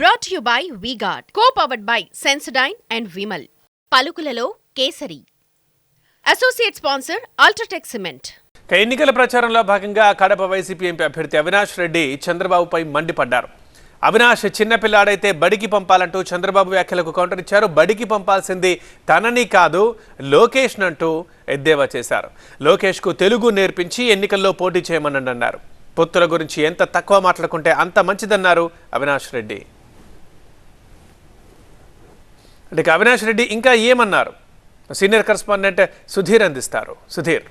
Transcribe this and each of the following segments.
Brought you by V-Guard co powered by Sensodyne and Vimal పలుకులలో కేసరి. Associate sponsor UltraTech cement ఎన్నికల ప్రచారంలో భాగంగా Kadapa YCP MP అభ్యర్థి అవినాష్ రెడ్డి చంద్రబాబుపై మండిపడ్డారు. అవినాష్ చిన్నపిల్లాడైతే బడికి పంపాలంటూ చంద్రబాబు వ్యాఖ్యలకు కౌంటర్ ఇచ్చారు. బడికి పంపాల్సింది తనని కాదు లోకేష్ అంటూ ఎద్దేవా చేశారు. లోకేష్కు తెలుగు నేర్పించి ఎన్నికల్లో పోటీ చేయమని అన్నారు పొత్తుల గురించి ఎంత తక్కువ మాట్లాడుకుంటే అంత మంచిదన్నారు అవినాష్ రెడ్డి. అంటే అవినాష్ రెడ్డి ఇంకా ఏమన్నారు? సీనియర్ కరెస్పాండెంట్ సుధీర్ అందిస్తారు. సుధీర్.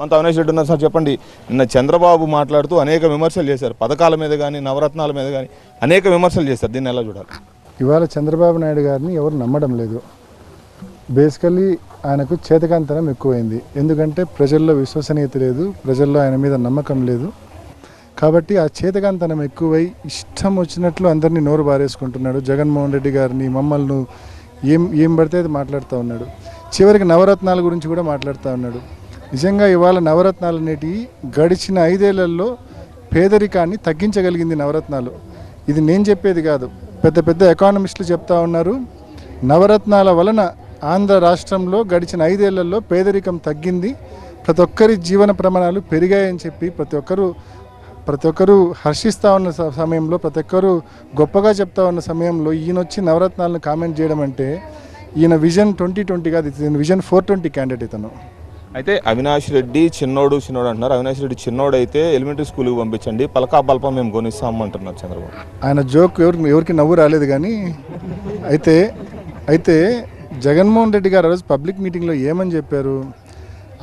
మనతో అవినాష్ రెడ్డి ఉన్నారు సార్ చెప్పండి. నిన్న చంద్రబాబు మాట్లాడుతూ అనేక విమర్శలు చేశారు. పథకాల మీద కానీ నవరత్నాల మీద కానీ అనేక విమర్శలు చేశారు. దీన్ని ఎలా చూడాలి? ఇవాళ చంద్రబాబు నాయుడు గారిని ఎవరు నమ్మడం లేదు. బేసికల్లీ ఆయనకు చేతకాంతనం ఎక్కువైంది. ఎందుకంటే ప్రజల్లో విశ్వసనీయత లేదు ప్రజల్లో ఆయన మీద నమ్మకం లేదు. కాబట్టి ఆ చేతగాంతనం ఎక్కువై ఇష్టం వచ్చినట్లు అందరినీ నోరు బారేసుకుంటున్నాడు. జగన్మోహన్ రెడ్డి గారిని మమ్మల్ని ఏం ఏం పడితే అది మాట్లాడుతూ ఉన్నాడు. చివరికి నవరత్నాల గురించి కూడా మాట్లాడుతూ ఉన్నాడు. నిజంగా ఇవాళ నవరత్నాలు అనేటివి గడిచిన ఐదేళ్ళలో పేదరికాన్ని తగ్గించగలిగింది నవరత్నాలు. ఇది నేను చెప్పేది కాదు. పెద్ద పెద్ద ఎకానమిస్టులు చెప్తా ఉన్నారు. నవరత్నాల వలన ఆంధ్ర రాష్ట్రంలో గడిచిన ఐదేళ్ళలో పేదరికం తగ్గింది. ప్రతి ఒక్కరి జీవన ప్రమాణాలు పెరిగాయని చెప్పి ప్రతి ఒక్కరూ ప్రతి ఒక్కరూ హర్షిస్తూ ఉన్న సమయంలో ప్రతి ఒక్కరూ గొప్పగా చెప్తా ఉన్న సమయంలో ఈయన వచ్చి నవరత్నాలను కామెంట్ చేయడం అంటే ఈయన విజన్ ట్వంటీ ట్వంటీ కాదు ఇతను విజన్ ఫోర్ ట్వంటీ క్యాండిడేట్ ఇతను. అయితే అవినాష్ రెడ్డి చిన్నోడు చిన్నోడు అంటున్నారు. అవినాష్ రెడ్డి చిన్నోడు అయితే ఎలిమెంటరీ స్కూల్కి పంపించండి పలకా బల్పం మేము కొనిస్తాం అంటున్నారు చంద్రబాబు. ఆయన జోక్ ఎవరికి ఎవరికి నవ్వు రాలేదు కానీ అయితే అయితే జగన్మోహన్ రెడ్డి గారు ఆ రోజు పబ్లిక్ మీటింగ్లో ఏమని చెప్పారు?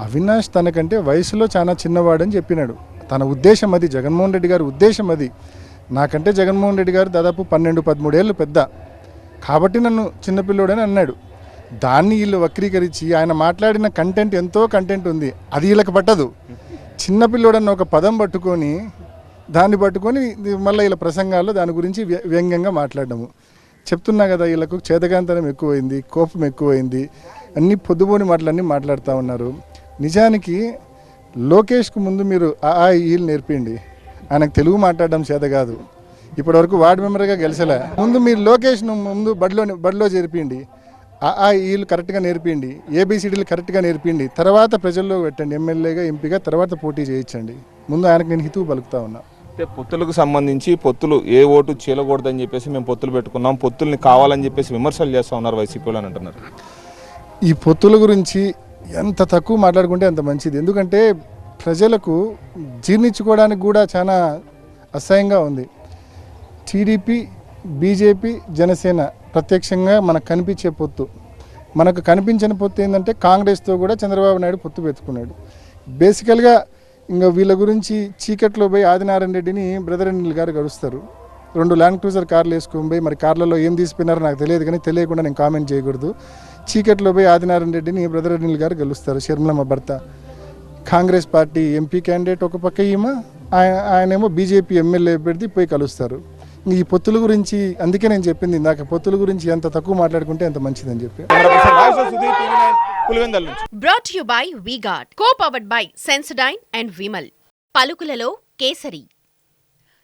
అవినాష్ తనకంటే వయసులో చాలా చిన్నవాడని చెప్పినాడు. తన ఉద్దేశం అది జగన్మోహన్ రెడ్డి గారి ఉద్దేశం అది. నాకంటే జగన్మోహన్ రెడ్డి గారు దాదాపు పన్నెండు పదమూడేళ్ళు పెద్ద. కాబట్టి నన్ను చిన్నపిల్లోడని అన్నాడు. దాన్ని వీళ్ళు వక్రీకరించి ఆయన మాట్లాడిన కంటెంట్ ఎంతో కంటెంట్ ఉంది. అది వీళ్ళకి పట్టదు. చిన్నపిల్లోడన్న ఒక పదం పట్టుకొని దాన్ని పట్టుకొని మళ్ళీ వీళ్ళ ప్రసంగాల్లో దాని గురించి వ్య- వ్యంగ్యంగా మాట్లాడము చెప్తున్నా కదా వీళ్ళకు చేతకాంతనం ఎక్కువైంది కోపం ఎక్కువైంది అన్ని పొద్దుబోని మాటలన్నీ మాట్లాడుతూ ఉన్నారు. నిజానికి లోకేష్కు ముందు మీరు ఆ ఆ ఈలు నేర్పిండి. ఆయనకు తెలుగు మాట్లాడడం చేత కాదు. ఇప్పటివరకు వార్డు మెంబర్గా గెలిచలే. ముందు మీరు లోకేష్ను ముందు బడిలో బడిలో చేర్పిండి. ఆ ఈలు కరెక్ట్గా నేర్పిండి. ఏబిసిడీలు కరెక్ట్గా నేర్పిండి. తర్వాత ప్రజల్లో పెట్టండి. ఎమ్మెల్యేగా ఎంపీగా తర్వాత పోటీ చేయించండి. ముందు ఆయనకు నేను హితువు పలుకుతా ఉన్నా. అయితే పొత్తులకు సంబంధించి పొత్తులు ఏ ఓటు చీలకూడదని చెప్పేసి మేము పొత్తులు పెట్టుకున్నాం. పొత్తుల్ని కావాలని చెప్పేసి విమర్శలు చేస్తూ ఉన్నారు వైసీపీ వాళ్ళు అని అంటున్నారు. ఈ పొత్తుల గురించి ఎంత తక్కువ మాట్లాడుకుంటే అంత మంచిది. ఎందుకంటే ప్రజలకు జీర్ణించుకోవడానికి కూడా చాలా అసహ్యంగా ఉంది. టీడీపీ బీజేపీ జనసేన ప్రత్యక్షంగా మనకు కనిపించే పొత్తు. మనకు కనిపించని పొత్తు ఏంటంటే కాంగ్రెస్తో కూడా చంద్రబాబు నాయుడు పొత్తు పెట్టుకున్నాడు. బేసికల్గా ఇంకా వీళ్ళ గురించి చీకట్లో పోయి ఆదినారాయణ రెడ్డిని బ్రదర్ అనిల్ గారు గడుస్తారు రెండు ల్యాండ్ క్రూజర్ కార్లు వేసుకొని పోయి మరి కార్లలో ఏం తీసిపోయినారో నాకు తెలియదు కానీ తెలియకుండా నేను కామెంట్ చేయకూడదు. చీకట్లో పోయి ఆదినారాయణ రెడ్డిని బ్రదర్ అనిల్ గారు గెలుస్తారు షర్మిలమ్మ భర్త. కాంగ్రెస్ పార్టీ ఎంపీ క్యాండిడేట్ ఒక పక్క ఈమె ఆయన ఆయనేమో బీజేపీ ఎమ్మెల్యే పెడితే పోయి కలుస్తారు. ఈ పొత్తుల గురించి అందుకే నేను చెప్పింది ఇందాక పొత్తుల గురించి ఎంత తక్కువ మాట్లాడుకుంటే అంత మంచిదని చెప్పి. Brought you by V-Guard co powered by Sensodyne and Vimal పలుకులలో kesari.